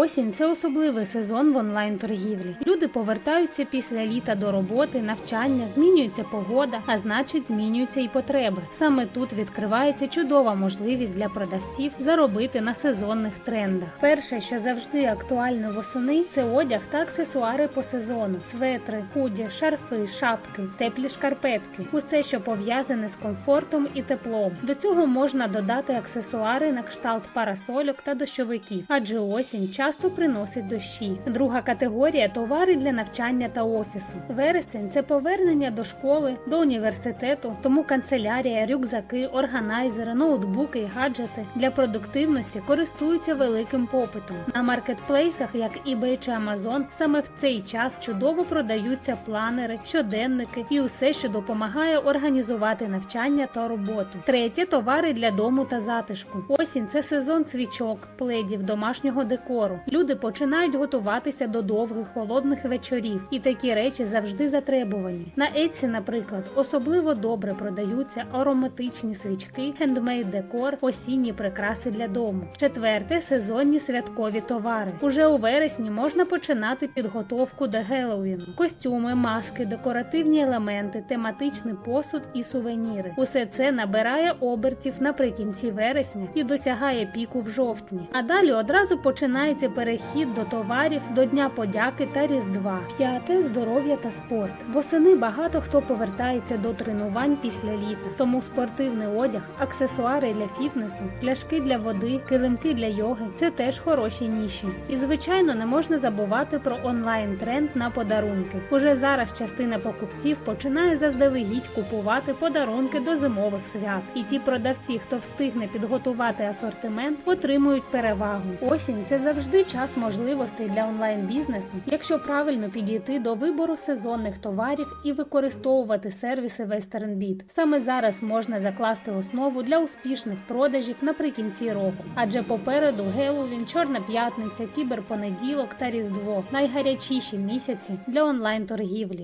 Осінь це особливий сезон в онлайн-торгівлі. Люди повертаються після літа до роботи, навчання, змінюється погода, а значить, змінюються і потреби. Саме тут відкривається чудова можливість для продавців заробити на сезонних трендах. Перше, що завжди актуально восени, це одяг та аксесуари по сезону: светри, худі, шарфи, шапки, теплі шкарпетки, усе, що пов'язане з комфортом і теплом. До цього можна додати аксесуари на кшталт парасольок та дощовиків, адже осінь часто приносить дощі. Друга категорія товари для навчання та офісу. Вересень це повернення до школи, до університету, тому канцелярія, рюкзаки, органайзери, ноутбуки і гаджети для продуктивності користуються великим попитом. На маркетплейсах, як eBay чи Amazon, саме в цей час чудово продаються планери, щоденники і усе, що допомагає організувати навчання та роботу. Третє товари для дому та затишку. Осінь це сезон свічок, пледів, домашнього декору. Люди починають готуватися до довгих холодних вечорів, і такі речі завжди затребувані. На Etsy, наприклад, особливо добре продаються ароматичні свічки, хендмейд декор, осінні прикраси для дому. Четверте сезонні святкові товари. Уже у вересні можна починати підготовку до Геловіну. Костюми, маски, декоративні елементи, тематичний посуд і сувеніри. Усе це набирає обертів наприкінці вересня і досягає піку в жовтні. А далі одразу починається перехід до товарів до Дня подяки та Різдва. П'яте здоров'я та спорт. Восени багато хто повертається до тренувань після літа, тому спортивний одяг, аксесуари для фітнесу, пляшки для води, килимки для йоги це теж хороші ніші. І звичайно, не можна забувати про онлайн тренд на подарунки. Уже зараз частина покупців починає заздалегідь купувати подарунки до зимових свят. І ті продавці, хто встигне підготувати асортимент, отримують перевагу. Осінь це завжди час можливостей для онлайн бізнесу, якщо правильно підійти до вибору сезонних товарів і використовувати сервіси WesternBit. Саме зараз можна закласти основу для успішних продажів наприкінці року, адже попереду Геловін, Чорна п'ятниця, Кіберпонеділок та Різдво найгарячіші місяці для онлайн торгівлі.